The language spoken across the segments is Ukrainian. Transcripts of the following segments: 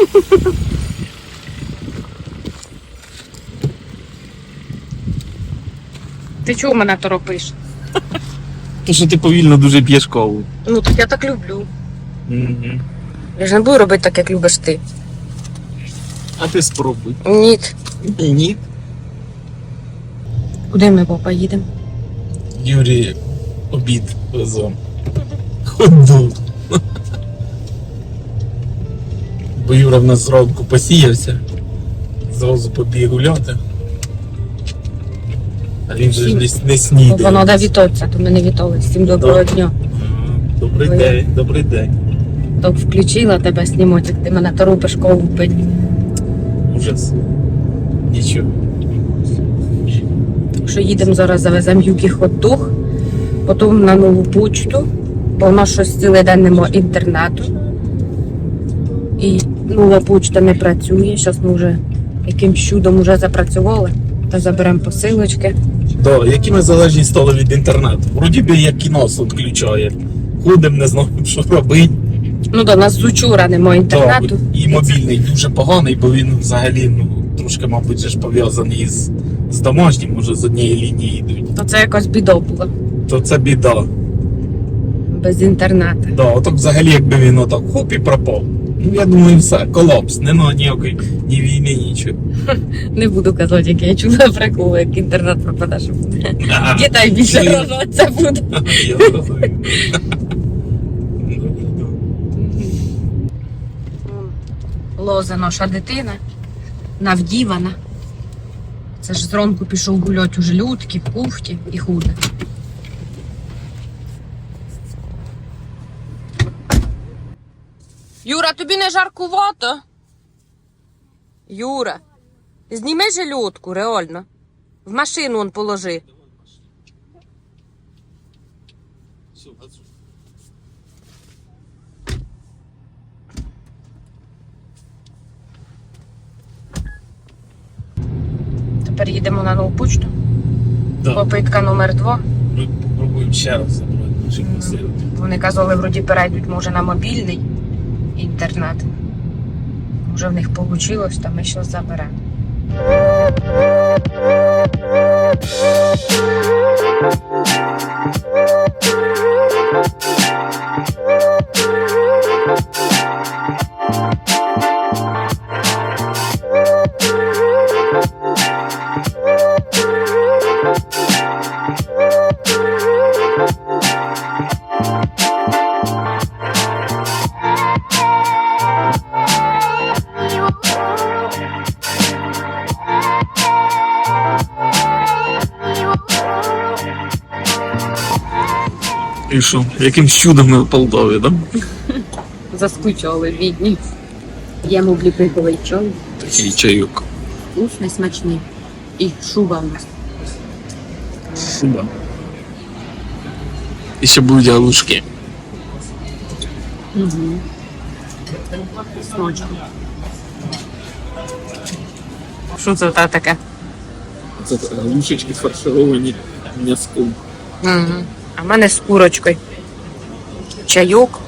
Ти чого мене торопиш? То що ти повільно дуже п'єш каву. Ну так я так люблю. Угу. Я ж не буду робити так, як любиш ти. А ти спробуй. Ні. Ні. Куди ми папа їдемо? Юрій обід везом. Ходу. Бо Юра в нас зранку посіявся. Зразу побіг гуляти. А він же не, не снідає. Бо треба вітатися, то ми не віталися. Всім доброго Да. дня. Добрий день, добрий день. Так включила тебе знімати, як ти мене торопиш кову пить. Ужас. Нічого. Що їдемо зараз, завеземо югі хот-дог, потім на нову почту, бо в нас щось цілий день немає інтернету. І нова почта не працює. Зараз ми вже якимсь чудом вже запрацювали. Та заберемо посилочки. Да, які ми залежні стали від інтернету. Вроді би як кіно відключає. Ходимо, не знаємо, що робити. Ну до нас з учора немає інтернету. і мобільний дуже поганий, бо він взагалі ну, трошки, мабуть, ж пов'язаний з, з домашнім, може з однієї лінії йдуть. То це якось біда була То це біда. без інтернету. Да, отак взагалі, якби він отак хоп і пропав. Ну, я думаю, все, колапс, нема ніякої ні війни, нічого. Не буду казати, як я чула прикол, як інтернет пропаде, що буде. Дітей більше Ні. буде. Я зрозумів. Лоза наша дитина, навдівана. Це ж зранку пішов гулять у желудки, в кухті і худе. Юра, тобі не жаркувато? Юра, зніми желудку, реально. В машину он положи. Тепер їдемо на нову почту. Да, Попитка номер два. ми попробуємо ще раз забрати. Вони казали, вроді перейдуть, може, на мобільний інтернет. Вже в них вийшло, то ми щось заберемо. І що, якимсь чудом ми в Полтаві, так? Да? Заскучали бідні. Їмо обліпиковий чай. Такий чайок. Вкусний, смачний. І шуба в нас. Шуба. І ще будуть галушки. Угу. Смачно. Що це та таке? Це галушечки фаршировані м'язком. Угу. А в мене з курочкою. Чайок.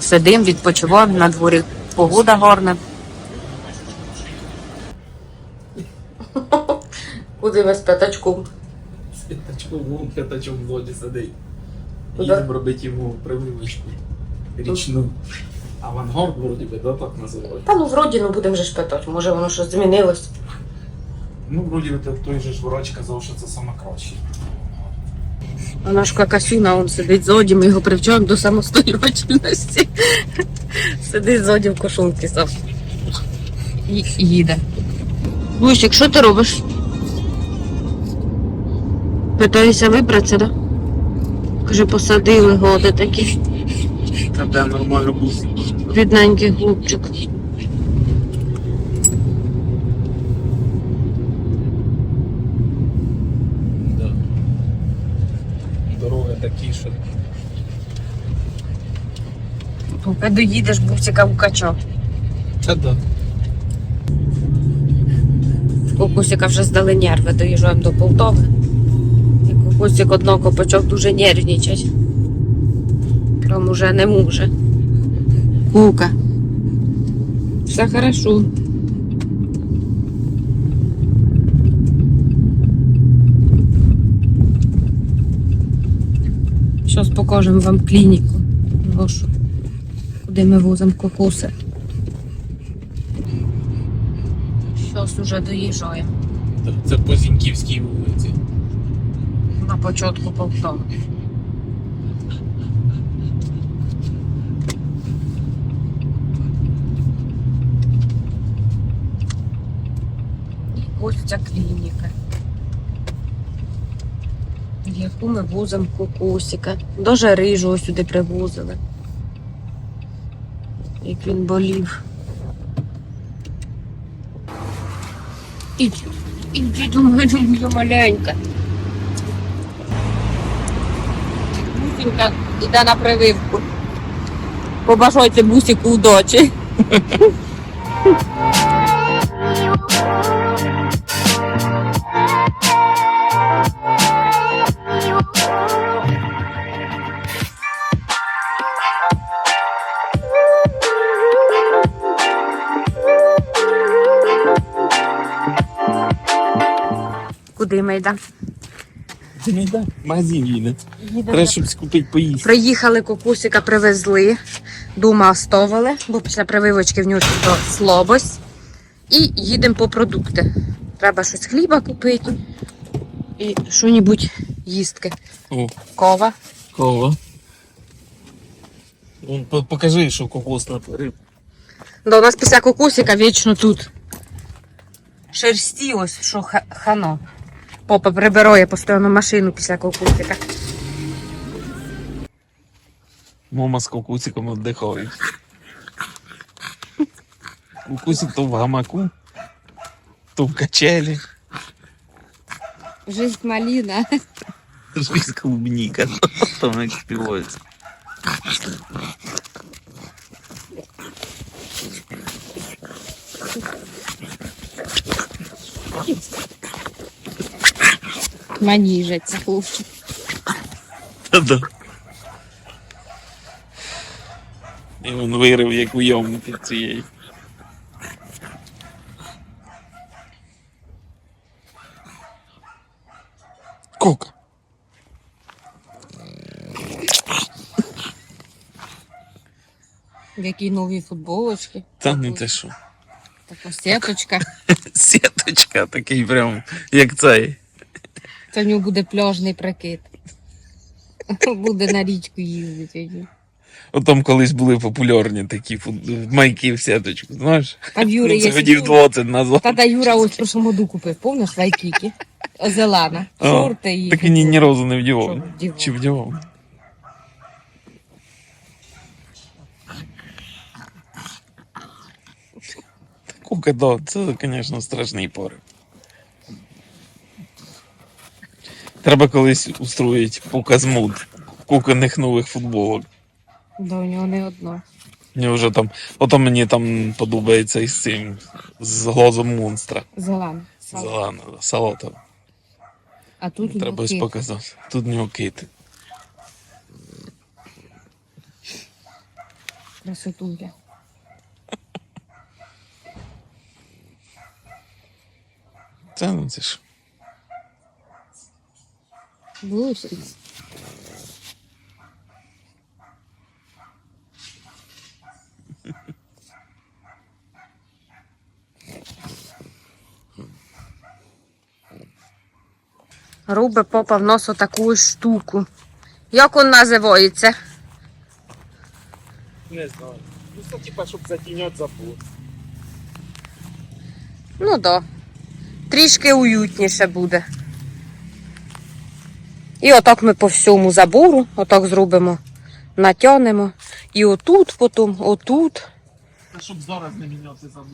Сидим, відпочиваємо на дворі. Погода гарна. Куди ви з п'ятачком? П'ятачком, п'ятачок в воді сидить. Їдемо робити йому прививочку річну. Авангард, вроді би, да, так називають. Та ну вроді ну будемо вже ж питати, може воно щось змінилось. Ну, вроді би, той же ж врач казав, що це саме краще. Наш какасюна, он сидить ззаді, ми його привчаємо до самостоятельності. Сидить ззаді в кошулці сам. І їде. Гусик, що ти робиш? Питаюся вибратися, да? Каже, посадили годи такі. Та де нормально був. Бідненький хлопчик. Да. Дороги такі, що. Поки доїдеш, бусика в качок. Та да. Кокусика вже здали нерви, доїжджаємо до Полтави. І кокусик одного почав дуже нервничати. Прям уже не може. Кука. Все хорошо. Зараз покажемо вам клініку нашу, куди ми возимо кокоси. Зараз уже доїжджаємо Це по Зіньківській вулиці. на початку Полтави. Ось ця клініка. Яку ми возимо кокосика. Даже рижу сюди привозили. Як він болів. Ідь, ідь до мене, маленька. Бусінька йде на прививку. Побажайте бусику удачі. Куди? Не йде. Магазин їде. Треба щось купити поїсти. Приїхали, кокусика привезли, дома оставили, бо після прививочки в нього то слабость. І їдемо по продукти. Треба щось хліба купити і що-небудь їстки. О, Кова. Вон, Покажи, що кокос натворив. Да, у нас після кокусика вічно тут. Шерсті ось, що хано. Попа прибирає постійно машину після кокусика. Мама з кокусиком віддихає. Кукусик то в гамаку, то в качелі. Жизнь малина. Жизнь клубника. Там як співається. Маніжиться, хлопчик. Та-да. І він вирив як уйом під цією. Кока. Які нові футболочки. Та не те що. Така сіточка. Сіточка такий прям, як цей. Це в нього буде пляжний прикид. Буде на річку їздити. От там колись були популярні такі фут- майки в сіточку, знаєш? А в Юри Це є. годів 20 назад. Та та Юра ось в прошлому году купив, помниш, вайкіки? Зелена. А, Шорти і. Так і ні, ні разу не Що, вдівав. вдівав? Чи вдівав? Кука, да, це, звісно, страшний порив. Треба колись устроїти показ мод куканих нових футболок. Да, у нього не одно. Мені вже там, ото мені там подобається із цим, з глазом монстра. Зелена. Зелена, салата. А тут у Треба ось показати. Тут в нього кит. красотуля. Це ну це ж. Блусить. Руби попа в нос таку штуку. Як він називається? Не знаю. Ну це типа, щоб затіняти забор. Ну да. Трішки уютніше буде. І отак ми по всьому забору, отак зробимо, натягнемо. І отут потім, отут. Це щоб зараз не міняти забор.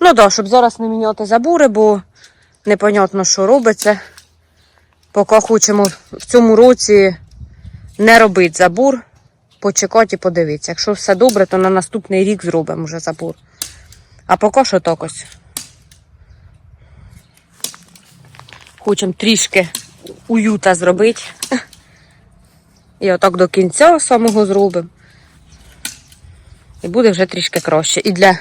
Ну да, щоб зараз не міняти забори, бо непонятно, що робиться. Поки хочемо в цьому році не робити забор, почекати і подивитися. Якщо все добре, то на наступний рік зробимо вже забор. А поки що так ось. Хочемо трішки уюта зробити. І отак до кінця самого зробимо. І буде вже трішки краще. І для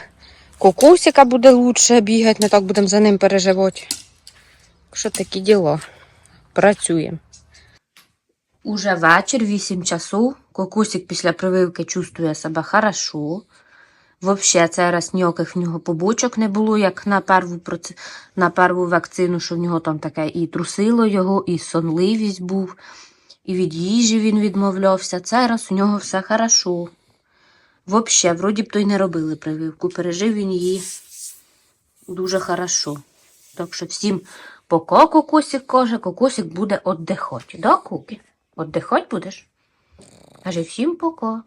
Кокосика буде лучше бігати, не так будемо за ним переживати. Що такі діло? Працюємо. Уже вечір, 8 часу. Кокусик після прививки чувствує себе хорошо. Взагалі, цей раз ніяких в нього побочок не було, як на перву, на перву вакцину, що в нього там таке і трусило його, і сонливість був, і від їжі він відмовлявся. Цей раз у нього все хорошо. Взагалі, вроді б то й не робили прививку. Пережив він її дуже хорошо. Так що всім пока кокосик каже, кокосик буде віддихати. Да, Куки? Віддихати будеш? Каже, всім пока.